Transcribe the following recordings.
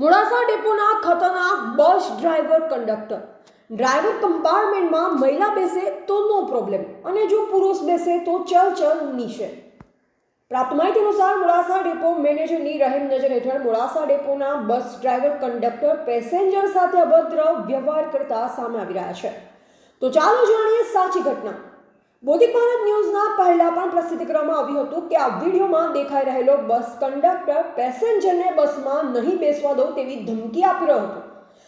મોડાસા ડેપોના ખતરનાક bus driver conductor. Driver કમ્પાર્ટમેન્ટમાં મહિલા બેસે તો નો પ્રોબ્લેમ, અને જો પુરુષ બેસે તો ચલ ચલ નીચે. પ્રાપ્ત માહિતી અનુસાર મોડાસા ડેપો મેનેજરની રહેમ નજર હેઠળ મોડાસા ડેપોના બસ ડ્રાઈવર કંડક્ટર પેસેન્જર સાથે અભદ્ર વ્યવહાર કરતા સામે આવી રહ્યા છે. તો ચાલો જાણીએ સાચી ઘટના. બૌદ્ધિક ભારત ન્યૂઝના પહેલા પણ પ્રસિદ્ધ કરવામાં આવ્યું હતું કે આ વિડીયોમાં દેખાઈ રહેલો બસ કંડક્ટર પેસેન્જરને બસમાં નહીં બેસવા દો તેવી ધમકી આપી રહ્યો હતો.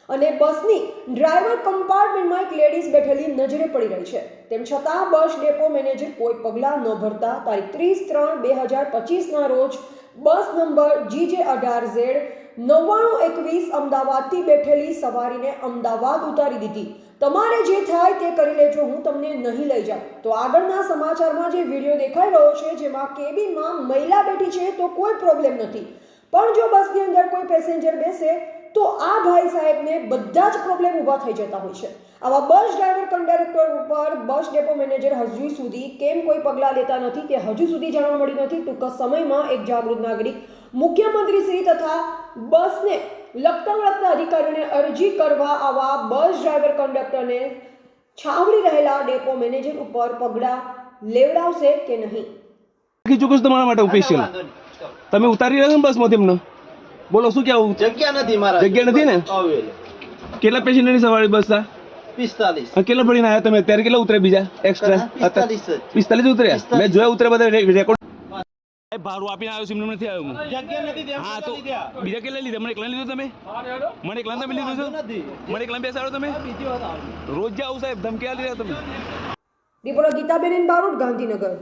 અને બસની ડ્રાઈવર કમ્પાર્ટમેન્ટમાં એક લેડીઝ બેઠેલી નજરે પડી રહી છે. તેમ છતાં બસ ડેપો મેનેજર કોઈ પગલાં ન ભરતા તારીખ ત્રીસ ત્રણ બે હજાર પચીસના રોજ બસ નંબર જીજે અઢાર ઝેડ નવ્વાણું એકવીસ અમદાવાદથી બેઠેલી સવારીને અમદાવાદ ઉતારી દીધી. તમારે જે થાય તે કરી લેજો, હું તમને નહીં લઈ જાઉં. તો આગળના સમાચારમાં જે વીડિયો દેખાઈ રહ્યો છે, જેમાં કેબિનમાં મહિલા બેઠી છે, તો કોઈ પ્રોબ્લેમ નથી. પણ જો બસની અંદર કોઈ પેસેન્જર બેસે તો આ ભાઈ સાહેબને બધા જ પ્રોબ્લેમ ઊભા થઈ જતા હોય છે. આવા બસ ડ્રાઈવર કંડક્ટર ઉપર બસ ડેપો મેનેજર હજુ સુધી કેમ કોઈ પગલાં લેતા નથી તે હજુ સુધી જાણવા મળી નથી? ટૂંક સમયમાં એક જાગૃત નાગરિક મુખ્યમંત્રી શ્રી તથા બસને લગતા વળગતા અધિકારીઓને અરજી કરવા આવા બસ ડ્રાઈવર કંડક્ટરને છાવરી રહેલા ડેપો મેનેજર ઉપર પગલાં લેવડાવશે કે નહીં? તમારા માટે સ્પેશિયલ તમે ઉતારી રહ્યા છો બસમાંથી એમને? બોલો શું કેવું જગ્યા નથી મારા જગ્યા નથી ને? કેટલા પેસેન્જરની સવારી બસ આ? પિસ્તાલીસ. કેટલા ભરીને આવ્યા તમે? અત્યારે કેટલા ઉતરે બીજા? એક્સ્ટ્રા પિસ્તાલીસ ઉતર્યા? મેં જોયા ઉતરે બધા રેકોર્ડ ભાડું આપીને આવ્યો છું નથી આવ્યો હું. જગ્યા નથી તેમ હા તો બીજા કેટલા લીધા? મને એકલા લીધો તમે? મને એકલા તમે લીધો છો? મને એકલા બેસાડો તમે. રોજ જાઓ સાહેબ ધમકી આલી રહ્યા તમે. રિપોર્ટર ગીતાબેન બારોટ ગાંધીનગર.